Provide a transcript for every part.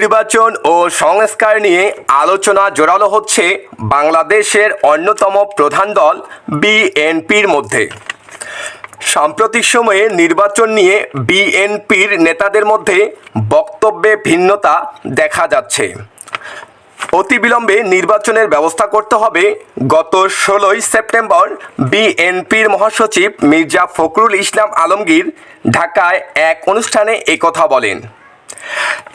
নির্বাচন ও সংস্কার নিয়ে আলোচনা জোরালো হচ্ছে বাংলাদেশের অন্যতম প্রধান দল বিএনপির মধ্যে। সাম্প্রতিক সময়ে নির্বাচন নিয়ে বিএনপির নেতাদের মধ্যে বক্তব্যে ভিন্নতা দেখা যাচ্ছে। অতিবিলম্বে নির্বাচনের ব্যবস্থা করতে হবে গত ষোলোই সেপ্টেম্বর বিএনপির মহাসচিব মির্জা ফখরুল ইসলাম আলমগীর ঢাকায় এক অনুষ্ঠানে একথা বলেন।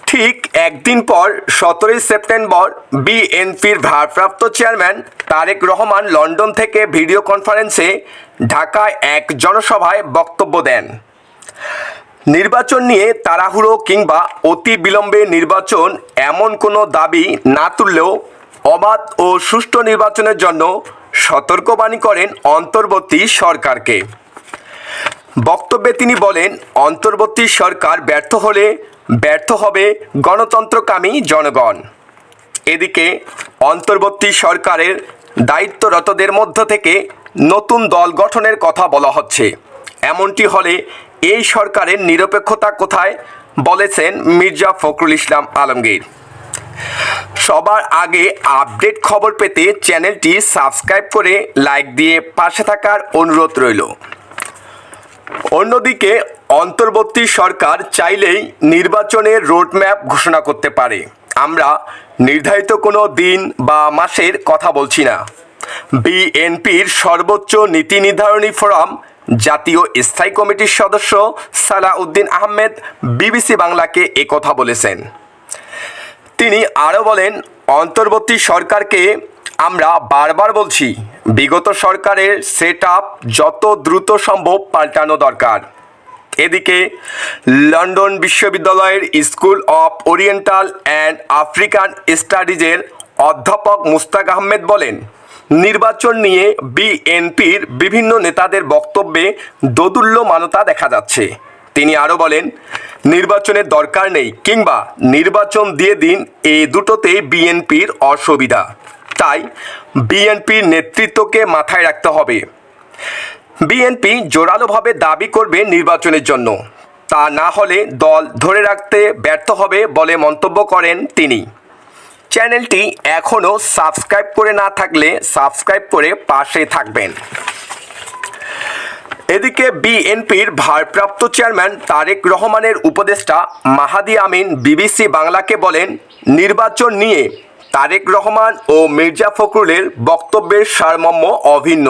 ঠিক একদিন পর, সতেরোই সেপ্টেম্বর, বিএনপির ভারপ্রাপ্ত চেয়ারম্যান তারেক রহমান লন্ডন থেকে ভিডিও কনফারেন্সে ঢাকায় এক জনসভায় বক্তব্য দেন। নির্বাচন নিয়ে তাড়াহুড়ো কিংবা অতি বিলম্বে নির্বাচন এমন কোনো দাবি না তুললেও অবাধ ও সুষ্ঠু নির্বাচনের জন্য সতর্কবাণী করেন অন্তর্বর্তী সরকারকে। বক্তব্যে তিনি বলেন, অন্তর্বর্তী সরকার ব্যর্থ হলে ব্যর্থ হবে গণতন্ত্রকামী জনগণ। এদিকে অন্তর্বর্তী সরকারের দায়িত্বরতদের মধ্য থেকে নতুন দল গঠনের কথা বলা হচ্ছে। এমনটি হলে এই সরকারের নিরপেক্ষতা কোথায় বলেছেন মির্জা ফখরুল ইসলাম আলমগীর। সবার আগে আপডেট খবর পেতে চ্যানেলটি সাবস্ক্রাইব করে লাইক দিয়ে পাশে থাকার অনুরোধ রইল। অন্যদিকে অন্তর্বর্তী সরকার চাইলেই নির্বাচনের রোডম্যাপ ঘোষণা করতে পারে। আমরা নির্ধারিত কোনো দিন বা মাসের কথা বলছি না। বিএনপির সর্বোচ্চ নীতি নির্ধারণী ফোরাম, জাতীয় স্থায়ী কমিটির সদস্য সালাউদ্দিন আহমেদ বিবিসি বাংলাকে একথা বলেছেন। তিনি আরও বলেন, অন্তর্বর্তী সরকারকে আমরা বারবার বলছি, বিগত সরকারের সেট যত দ্রুত সম্ভব পাল্টানো দরকার। এদিকে লন্ডন বিশ্ববিদ্যালয়ের school of oriental and African স্টাডিজের অধ্যাপক মুস্তাক আহমেদ বলেন, নির্বাচন নিয়ে বিএনপির বিভিন্ন নেতাদের বক্তব্যে দোদুল্যমানতা দেখা যাচ্ছে। তিনি আরও বলেন, নির্বাচনের দরকার নেই কিংবা নির্বাচন দিয়ে দিন এই দুটোতেই বিএনপির অসুবিধা। তাই বিএনপির নেতৃত্বকে মাথায় রাখতে হবে। বিএনপি জোরালোভাবে দাবি করবে নির্বাচনের জন্য। তা না হলে দল ধরে রাখতে ব্যর্থ হবে বলে মন্তব্য করেন তিনি। চ্যানেলটি এখনও সাবস্ক্রাইব করে না থাকলে সাবস্ক্রাইব করে পাশে থাকবেন। এদিকে বিএনপির ভারপ্রাপ্ত চেয়ারম্যান তারেক রহমানের উপদেষ্টা মাহাদি আমিন বিবিসি বাংলাকে বলেন, নির্বাচন নিয়ে তারেক রহমান ও মির্জা ফখরুলের বক্তব্যের সারমর্ম অভিন্ন।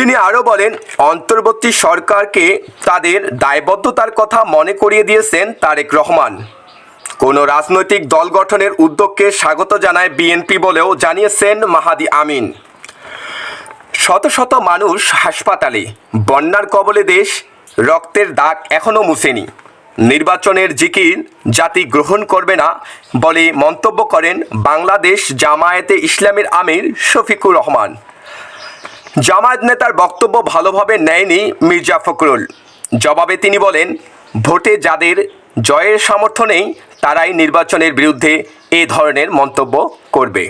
তিনি আরও বলেন, অন্তর্বর্তী সরকারকে তাদের দায়বদ্ধতার কথা মনে করিয়ে দিয়েছেন তারেক রহমান। কোনো রাজনৈতিক দল গঠনের উদ্যোগকে স্বাগত জানায় বিএনপি বলেও জানিয়েছেন মাহাদি আমিন। শত শত মানুষ হাসপাতালে, বন্যার কবলে দেশ, রক্তের দাগ এখনও মুছেনি। নির্বাচনের জিকির জাতি গ্রহণ করবে না বলে মন্তব্য করেন বাংলাদেশ জামায়াতে ইসলামের আমির শফিকুর রহমান। জামায়াত নেতার বক্তব্য ভালোভাবে নেয়নি মির্জা ফখরুল। জবাবে তিনি বলেন, ভোটে যাদের জয়ের সামর্থ্য নেই, তারাই নির্বাচনের বিরুদ্ধে এ ধরনের মন্তব্য করবে।